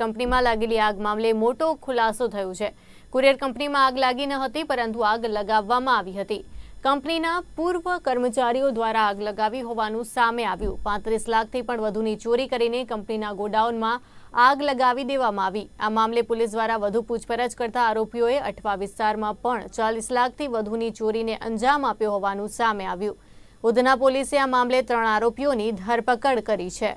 કંપનીમાં લાગેલી આગ મામલે મોટો ખુલાસો થયો છે. કુરિયર કંપનીમાં આગ લાગી ન હતી, પરંતુ આગ લગાવવામાં આવી હતી. કંપનીના પૂર્વ કર્મચારીઓ દ્વારા આગ લગાવી હોવાનું સામે આવ્યું. પાંત્રીસ લાખથી પણ વધુની ચોરી કરીને કંપનીના ગોડાઉનમાં આગ લગાવી દેવામાં આવી. આ મામલે પોલીસ દ્વારા વધુ પૂછપરછ કરતા આરોપીઓએ અઠવા વિસ્તારમાં પણ ચાલીસ લાખથી વધુની ચોરીને અંજામ આપ્યો હોવાનું સામે આવ્યું. ઉધના પોલીસે આ મામલે ત્રણ આરોપીઓની ધરપકડ કરી છે.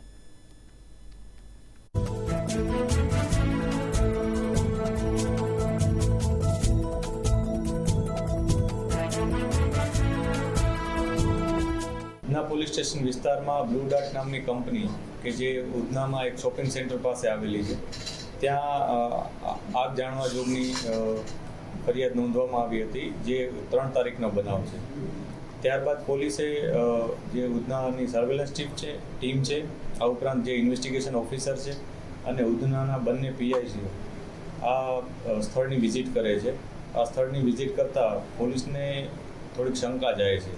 ઉધના પોલીસ સ્ટેશન વિસ્તારમાં બ્લુ ડાર્ટ નામની કંપની કે જે ઉધનામાં એક શોપિંગ સેન્ટર પાસે આવેલી છે, ત્યાં આગ જાણવા જોગની ફરિયાદ નોંધવામાં આવી હતી, જે ત્રણ તારીખનો બનાવ છે. ત્યારબાદ પોલીસે જે ઉધનાની સર્વેલન્સ ટીમ છે ટીમ છે, આ ઉપરાંત જે ઇન્વેસ્ટિગેશન ઓફિસર છે અને ઉધનાના બંને પીઆઈ છે, આ સ્થળની વિઝિટ કરે છે. આ સ્થળની વિઝિટ કરતાં પોલીસને થોડીક શંકા જાય છે.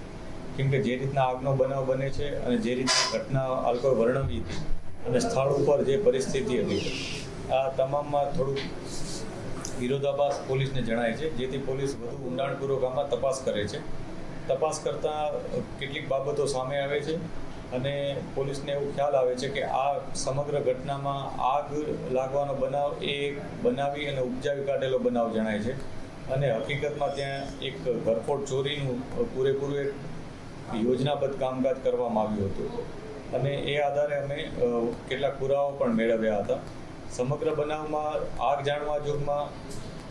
કેમ કે જે રીતના આગનો બનાવ બને છે અને જે રીતની ઘટના આ વર્ણવી હતી અને સ્થળ ઉપર જે પરિસ્થિતિ હતી, આ તમામમાં થોડુંક વિરોધાભાસ પોલીસને જણાય છે, જેથી પોલીસ વધુ ઊંડાણપૂર્વક આમાં તપાસ કરે છે. તપાસ કરતાં કેટલીક બાબતો સામે આવે છે અને પોલીસને એવું ખ્યાલ આવે છે કે આ સમગ્ર ઘટનામાં આગ લાગવાનો બનાવ એ બનાવી અને ઉપજાવી કાઢેલો બનાવ જણાય છે. અને હકીકતમાં ત્યાં એક ઘરફોડ ચોરીનું પૂરેપૂરું એક યોજનાબદ્ધ કામકાજ કરવામાં આવ્યું હતું. અને એ આધારે અમે કેટલાક પુરાવા પણ મેળવ્યા હતા. સમગ્ર બનાવમાં આગ જાણવા જોગમાં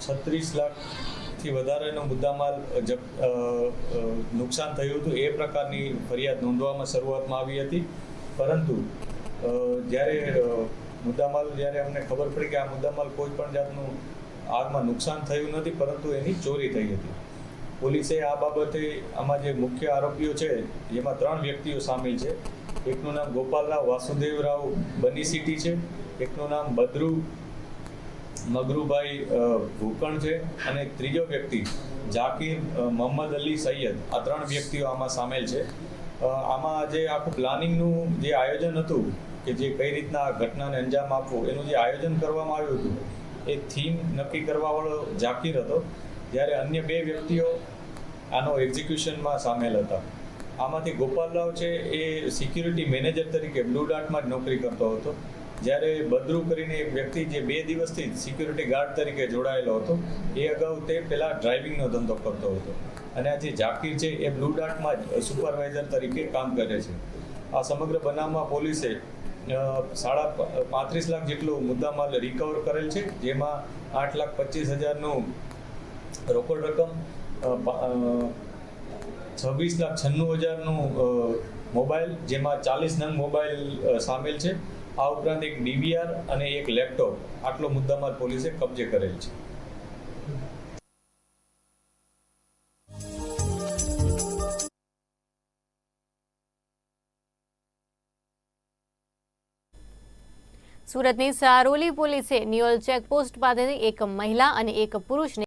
છત્રીસ લાખથી વધારેનો મુદ્દામાલ નુકસાન થયું હતું. એ પ્રકારની ફરિયાદ નોંધવામાં શરૂઆતમાં આવી હતી. પરંતુ જ્યારે મુદ્દામાલ, જ્યારે અમને ખબર પડી કે આ મુદ્દામાલ કોઈ પણ જાતનું આગમાં નુકસાન થયું નથી, પરંતુ એની ચોરી થઈ હતી. પોલીસે આ બાબતે આમાં જે મુખ્ય આરોપીઓ છે, જેમાં ત્રણ વ્યક્તિઓ સામેલ છે. એકનું નામ ગોપાલરાવ વાસુદેવરાવ બની સિટી છે. એકનું નામ બદ્રુ મગરુભાઈ ભૂકણ છે. અને ત્રીજો વ્યક્તિ ઝાકીર મોહમ્મદ અલી સૈયદ. આ ત્રણ વ્યક્તિઓ આમાં સામેલ છે. આમાં જે આખું પ્લાનિંગનું જે આયોજન હતું, કે જે કઈ રીતના આ ઘટનાને અંજામ આપવું, એનું જે આયોજન કરવામાં આવ્યું હતું, એ થીમ નક્કી કરવાવાળો ઝાકીર હતો. જ્યારે અન્ય બે વ્યક્તિઓ આનો એક્ઝિક્યુશનમાં સામેલ હતા. આમાંથી ગોપાલરાવ છે એ સિક્યુરિટી મેનેજર તરીકે બ્લુ ડાર્ટમાં જ નોકરી કરતો હતો. જ્યારે બદ્રુ કરીને એક વ્યક્તિ જે બે દિવસથી સિક્યુરિટી ગાર્ડ તરીકે જોડાયેલો હતો, એ અગાઉ તે પહેલાં ડ્રાઇવિંગનો ધંધો કરતો હતો. અને આ જે ઝાકીર છે એ બ્લુ ડાર્ટમાં જ સુપરવાઇઝર તરીકે કામ કરે છે. આ સમગ્ર બનાવમાં પોલીસે સાડા પાંત્રીસ લાખ જેટલું મુદ્દામાલ રિકવર કરેલ છે, જેમાં આઠ લાખ પચીસ હજારનું રોકડ રકમ છવ્વીસ લાખ છન્નું હજારનું મોબાઈલ, જેમાં ચાલીસ નંગ મોબાઈલ સામેલ છે. આ ઉપરાંત એક ડીવીઆર અને એક લેપટોપ. આટલો મુદ્દામાલ પોલીસે કબજે કરેલ છે. સુરતની સારોલી પોલીસે નિયોલ ચેકપોસ્ટ પાસેથી એક મહિલા અને એક પુરુષને